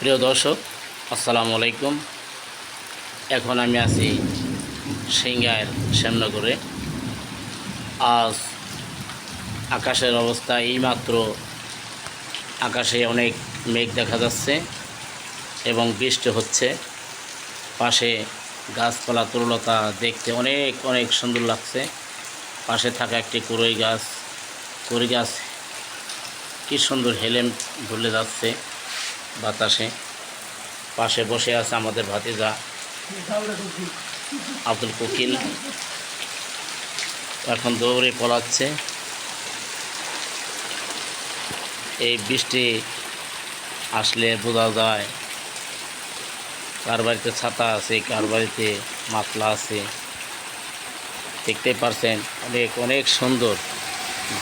প্রিয় দর্শক, আসসালামু আলাইকুম। এখন আমি আছি সিঙ্গায়ের শ্যামনগরে। আজ আকাশের অবস্থা এইমাত্র আকাশে অনেক মেঘ দেখা যাচ্ছে এবং বৃষ্টি হচ্ছে। পাশে গাছপালা তরুলতা দেখতে অনেক অনেক সুন্দর লাগছে। পাশে থাকা একটি কুড়ই গাছ কুড়ি গাছ কী সুন্দর হেলেম ভুলে যাচ্ছে। বাতাসে পাশে বসে আছে আমাদের ভাতিজা আব্দুল কোকিল। এখন দৌড়ে পলাচ্ছে। এই বৃষ্টি আসলে বোঝা যায়, কার বাড়িতে ছাতা আছে, কার বাড়িতে মাতলা আছে। দেখতে পারছেন, অনেক অনেক সুন্দর।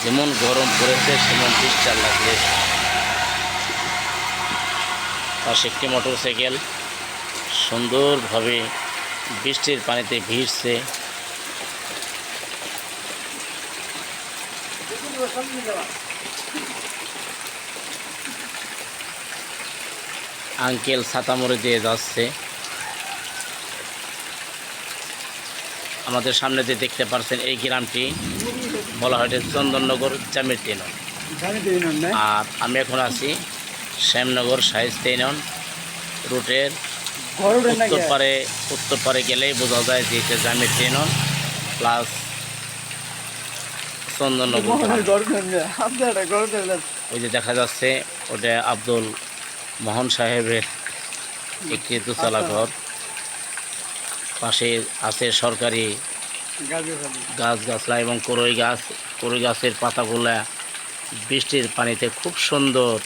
যেমন গরম পড়েছে, সেমন বৃষ্টি দিয়েছে। পাশে একটি মোটর সাইকেল সুন্দরভাবে বৃষ্টির পানিতে ভিজছে। আঙ্কেল ছাতা মরে দিয়ে যাচ্ছে। আমাদের সামনে যে দেখতে পারছেন এই গ্রামটি বলা হয় চন্দননগর জামির তিনন আর আমি এখন আছি শ্যামনগর সাইজ তেইনন রুটের উত্তর পারে উত্তর পারে গেলেই বোঝা যায় যে এটা জামির তেইনন প্লাস চন্দননগর ওই যে দেখা যাচ্ছে ওটা আব্দুল মোহন সাহেবের একটি দোতলা ঘর। পাশে আছে সরকারি গাছ গাছলা। এবং করই গাছ করই গাছের পাতাগুলা বৃষ্টির পানিতে খুব সুন্দর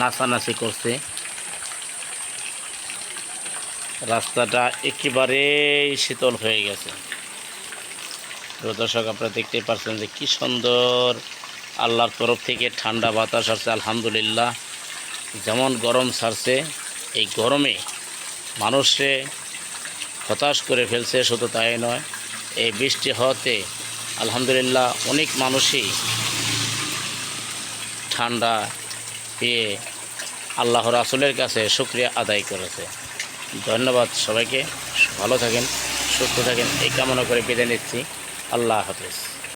নাচানাচি করছে। রাস্তাটা একেবারেই শীতল হয়ে গেছে। দর্শক, আপনারা দেখতেই পাচ্ছেন যে কি সুন্দর আল্লাহর তরফ থেকে ঠান্ডা বাতাস আসছে, আলহামদুলিল্লাহ। যেমন গরম ছাড়ছে, এই গরমে মানুষে হতাশ করে ফেলছে, শুধু তাই নয়, এই বৃষ্টি হওয়াতে আলহামদুলিল্লাহ অনেক মানুষই ঠান্ডা পেয়ে আল্লাহ রাসুলের কাছে শুক্রিয়া আদায় করেছে। ধন্যবাদ সবাইকে। ভালো থাকেন, সুস্থ থাকেন, এই কামনা করে বিদায় নিচ্ছি। আল্লাহ হাফেজ।